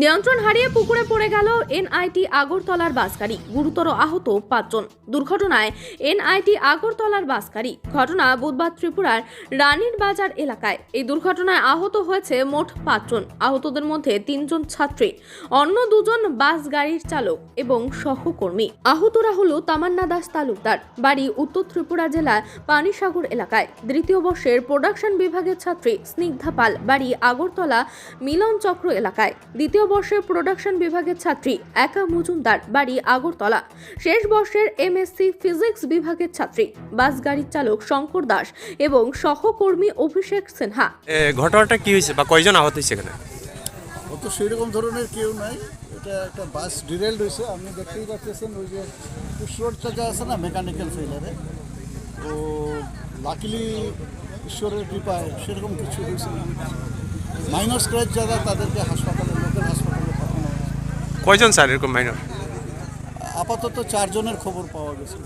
নিয়ন্ত্রণ হারিয়ে পুকুরে পড়ে গেল এনআইটি আগরতলার বাস গাড়ি গুরুতর আহত পাঁচজন। দুর্ঘটনায় এনআইটি আগরতলার বাস গাড়ি ঘটনা বুধবার ত্রিপুরার রানীর বাজার এলাকায়। এই দুর্ঘটনায় আহত হয়েছে মোট পাঁচজন। আহতদের মধ্যে তিনজন ছাত্রী। অন্য দুজন বাস গাড়ির চালক এবং সহকর্মী। আহতরা হল তামান্না দাস তালুকদার। বাড়ি উত্তর ত্রিপুরা জেলার পানিসাগর এলাকায়। দ্বিতীয় বর্ষের প্রোডাকশন বিভাগের ছাত্রী স্নিগ্ধা পাল। বাড়ি আগরতলা মিলন চক্র এলাকায়। দ্বিতীয় বর্ষের প্রোডাকশন বিভাগের ছাত্রী একা মজুমদার বাড়ি আগরতলা। শেষ বর্ষের এমএসসি ফিজিক্স বিভাগের ছাত্রী বাস গাড়ির চালক শঙ্কর দাস এবং সহকর্মী অভিষেক সিনহা। ঘটনাটা কি হয়েছে বা কয়জন আহত হয়েছে এখানে? তো সেরকম ধরনের কেউ নাই। এটা একটা বাস ডিরেল্ড হয়েছে। আপনি দেখতেই পাচ্ছেন ওই যে পুষ্রোডটা যা আছে না মেকানিক্যাল ফেলারে তো লাকিলি ঈশ্বরের কৃপায় সেরকম কিছু হয়েছে না। মাইনর স্ক্র্যাচ যারা তাদেরকে হাসপাতালে কয়জন স্যার এরকম মাইনর আপাতত চারজনের খবর পাওয়া গেছে।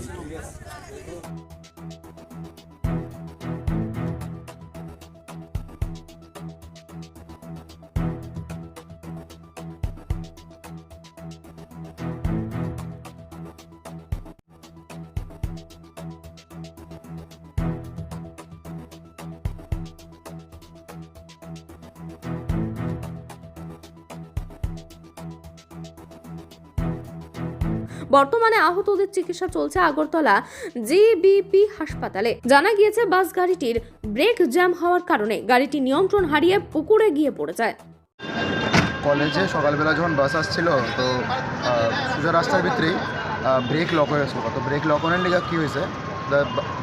বর্তমানে আহতদের চিকিৎসা চলছে আগরতলা জিবিপি হাসপাতালে। জানা গিয়েছে, বাস গাড়িটির ব্রেক জ্যাম হওয়ার কারণে গাড়িটি নিয়ন্ত্রণ হারিয়ে পুকুরে গিয়ে পড়ে যায়। কলেজে সকালবেলা যখন বাস আসছিল, তো সোজা রাস্তার ভিতরেই ব্রেক লক হয়ে গেছিল। তো ব্রেক লক হওয়ার লিগে কী হয়েছে?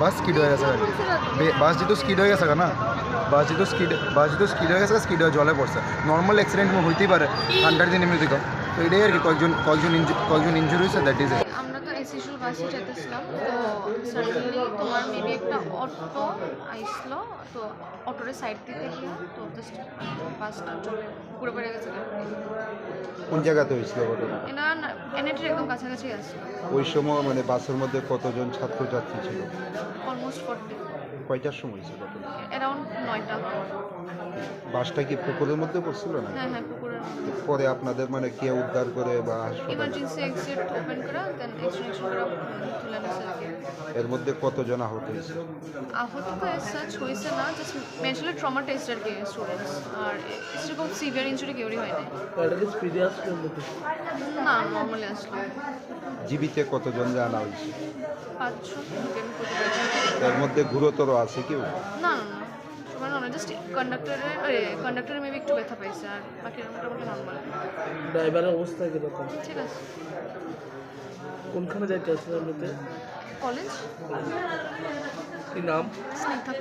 বাস স্কিড হয়ে গেছে। বাস যেহেতু স্কিড হয়ে গেছে না? বাস যেহেতু স্কিড, বাস যেহেতু স্কিড হয়ে গেছে, স্কিড হয়ে জলে পড়ছে। নর্মাল অ্যাক্সিডেন্ট হইতেই পারে। ঠান্ডার দিনে দিকে তো এটাই আর কি কয়েকজন কয়েকজন কয়েকজন ইঞ্জুরি হয়েছে দ্যাট ইজ আমরা তো এসিসুল বাসে যেতেছিলাম তো সাডেনলি তোমার মেবি একটা অটো আইসলো তো অটোরে সাইড দিতে গিয়ে তো জাস্ট বাসটা চলে পুকুরে পড়ে গেছে। কোন জায়গাতে হয়েছিল ঘটনা? এনএটির একদম কাছাকাছি আসলো ওই সময় মানে বাসের মধ্যে কতজন ছাত্রছাত্রী ছিল? অলমোস্ট ফোর্টি কয়টার সময় হয়েছে অ্যারাউন্ড নয়টা। বাসটা কি পুকুরের মধ্যে পড়ছিল না হ্যাঁ হ্যাঁ পুকুরের পরে আপনাদের মানে কে উদ্ধার করে বা হাসপাতাল ইমার্জেন্সি এক্সিট ওপেন করা দেন এক্সটেনশন করা তুলে নিছে আর কি। এর মধ্যে কতজন আহত হয়েছে? আহত তো এস সাচ হয়েছে না জাস্ট মেন্টালি ট্রমা টেস্ট আর কি স্টুডেন্টস আর সেরকম সিভিয়ার ইঞ্জুরি কেউরই হয়নি না নর্মালি আসলো। জীবিতে কতজন জানা হয়েছে? পাঁচশো। এর মধ্যে গুরুতর আছে কেউ না না না জাস্ট কন্ডাক্টরের আরে কন্ডাক্টরের মেবি একটু ব্যথা পাইছে আর বাকি মোটামুটি নর্মাল ড্রাইভারের অবস্থা ঠিক আছে। কোনখানে যাইতে আসলে এমনিতে কলেজ? কি নাম? স্নিগ্ধা